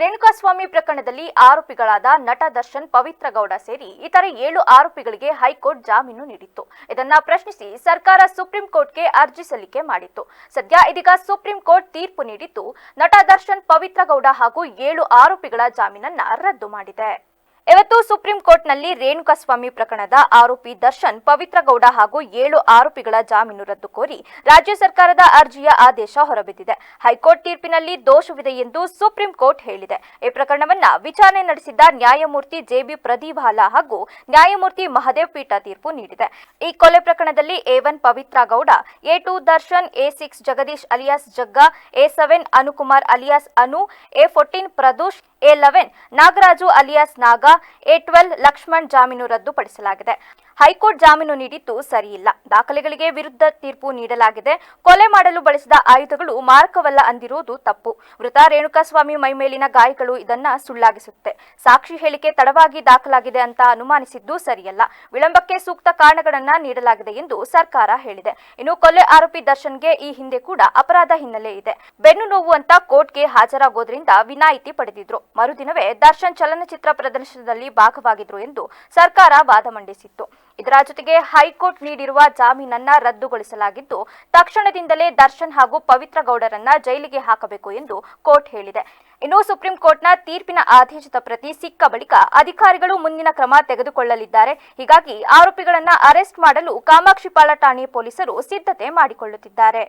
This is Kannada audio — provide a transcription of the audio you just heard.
ರೇಣುಕಾಸ್ವಾಮಿ ಪ್ರಕರಣದಲ್ಲಿ ಆರೋಪಿಗಳಾದ ನಟ ದರ್ಶನ್, ಪವಿತ್ರ ಗೌಡ ಸೇರಿ ಇತರೆ ಏಳು ಆರೋಪಿಗಳಿಗೆ ಹೈಕೋರ್ಟ್ ಜಾಮೀನು ನೀಡಿತ್ತು. ಇದನ್ನ ಪ್ರಶ್ನಿಸಿ ಸರ್ಕಾರ ಸುಪ್ರೀಂ ಕೋರ್ಟ್ಗೆ ಅರ್ಜಿ ಸಲ್ಲಿಕೆ ಮಾಡಿತ್ತು. ಸದ್ಯ ಇದೀಗ ಸುಪ್ರೀಂ ಕೋರ್ಟ್ ತೀರ್ಪು ನೀಡಿದ್ದು, ನಟ ದರ್ಶನ್, ಪವಿತ್ರ ಗೌಡ ಹಾಗೂ ಏಳು ಆರೋಪಿಗಳ ಜಾಮೀನನ್ನ ರದ್ದು ಮಾಡಿದೆ. ಇವತ್ತು ಸುಪ್ರೀಂ ಕೋರ್ಟ್ನಲ್ಲಿ ರೇಣುಕಾಸ್ವಾಮಿ ಪ್ರಕರಣದ ಆರೋಪಿ ದರ್ಶನ್ ಪವಿತ್ರ ಗೌಡ ಹಾಗೂ ಏಳು ಆರೋಪಿಗಳ ಜಾಮೀನು ರದ್ದು ಕೋರಿ ರಾಜ್ಯ ಸರ್ಕಾರದ ಅರ್ಜಿಯ ಆದೇಶ ಹೊರಬಿದ್ದಿದೆ. ಹೈಕೋರ್ಟ್ ತೀರ್ಪಿನಲ್ಲಿ ದೋಷವಿದೆ ಎಂದು ಸುಪ್ರೀಂ ಕೋರ್ಟ್ ಹೇಳಿದೆ. ಈ ಪ್ರಕರಣವನ್ನ ವಿಚಾರಣೆ ನಡೆಸಿದ್ದ ನ್ಯಾಯಮೂರ್ತಿ ಜೆಬಿ ಪ್ರದೀಪಾಲ ಹಾಗೂ ನ್ಯಾಯಮೂರ್ತಿ ಮಹದೇವ್ ಪೀಠ ತೀರ್ಪು ನೀಡಿದೆ. ಈ ಕೊಲೆ ಪ್ರಕರಣದಲ್ಲಿ A one Pavithra Gowda A two Darshan, A six Jagadish alias Jagga, A seven Anukumar alias Anu, A fourteen Pradosh, A eleven Nagaraju alias Naga A twelve Lakshman ಜಾಮೀನು ರದ್ದುಪಡಿಸಲಾಗಿದೆ. ಹೈಕೋರ್ಟ್ ಜಾಮೀನು ನೀಡಿದ್ದು ಸರಿಯಿಲ್ಲ. ದಾಖಲೆಗಳಿಗೆ ವಿರುದ್ಧ ತೀರ್ಪು ನೀಡಲಾಗಿದೆ. ಕೊಲೆ ಮಾಡಲು ಬಳಸಿದ ಆಯುಧಗಳು ಮಾರಕವಲ್ಲ ಅಂದಿರುವುದು ತಪ್ಪು. ಮೃತ ರೇಣುಕಾಸ್ವಾಮಿ ಮೈಮೇಲಿನ ಗಾಯಗಳು ಇದನ್ನ ಸುಳ್ಳಾಗಿಸುತ್ತೆ. ಸಾಕ್ಷಿ ಹೇಳಿಕೆ ತಡವಾಗಿ ದಾಖಲಾಗಿದೆ ಅಂತ ಅನುಮಾನಿಸಿದ್ದು ಸರಿಯಲ್ಲ. ವಿಳಂಬಕ್ಕೆ ಸೂಕ್ತ ಕಾರಣಗಳನ್ನ ನೀಡಲಾಗಿದೆ ಎಂದು ಸರ್ಕಾರ ಹೇಳಿದೆ. ಇನ್ನು ಕೊಲೆ ಆರೋಪಿ ದರ್ಶನ್ಗೆ ಈ ಹಿಂದೆ ಕೂಡ ಅಪರಾಧ ಹಿನ್ನೆಲೆ ಇದೆ. ಬೆನ್ನು ನೋವು ಅಂತ ಕೋರ್ಟ್ಗೆ ಹಾಜರಾಗೋದ್ರಿಂದ ವಿನಾಯಿತಿ ಪಡೆದಿದ್ರು. ಮರುದಿನವೇ ದರ್ಶನ್ ಚಲನಚಿತ್ರ ಪ್ರದರ್ಶನದಲ್ಲಿ ಭಾಗವಾಗಿದ್ರು ಎಂದು ಸರ್ಕಾರ ವಾದ ಮಂಡಿಸಿತ್ತು. ಇದರ ಜೊತೆಗೆ ಹೈಕೋರ್ಟ್ ನೀಡಿರುವ ಜಾಮೀನನ್ನ ರದ್ದುಗೊಳಿಸಲಾಗಿದ್ದು, ತಕ್ಷಣದಿಂದಲೇ ದರ್ಶನ್ ಹಾಗೂ ಪವಿತ್ರ ಗೌಡರನ್ನ ಜೈಲಿಗೆ ಹಾಕಬೇಕು ಎಂದು ಕೋರ್ಟ್ ಹೇಳಿದೆ. ಇನ್ನು ಸುಪ್ರೀಂ ಕೋರ್ಟ್ನ ತೀರ್ಪಿನ ಆದೇಶದ ಪ್ರತಿ ಸಿಕ್ಕ ಬಳಿಕ ಅಧಿಕಾರಿಗಳು ಮುಂದಿನ ಕ್ರಮ ತೆಗೆದುಕೊಳ್ಳಲಿದ್ದಾರೆ. ಹೀಗಾಗಿ ಆರೋಪಿಗಳನ್ನ ಅರೆಸ್ಟ್ ಮಾಡಲು ಕಾಮಾಕ್ಷಿಪಾಳ ಠಾಣೆ ಪೊಲೀಸರು ಸಿದ್ಧತೆ ಮಾಡಿಕೊಳ್ಳುತ್ತಿದ್ದಾರೆ.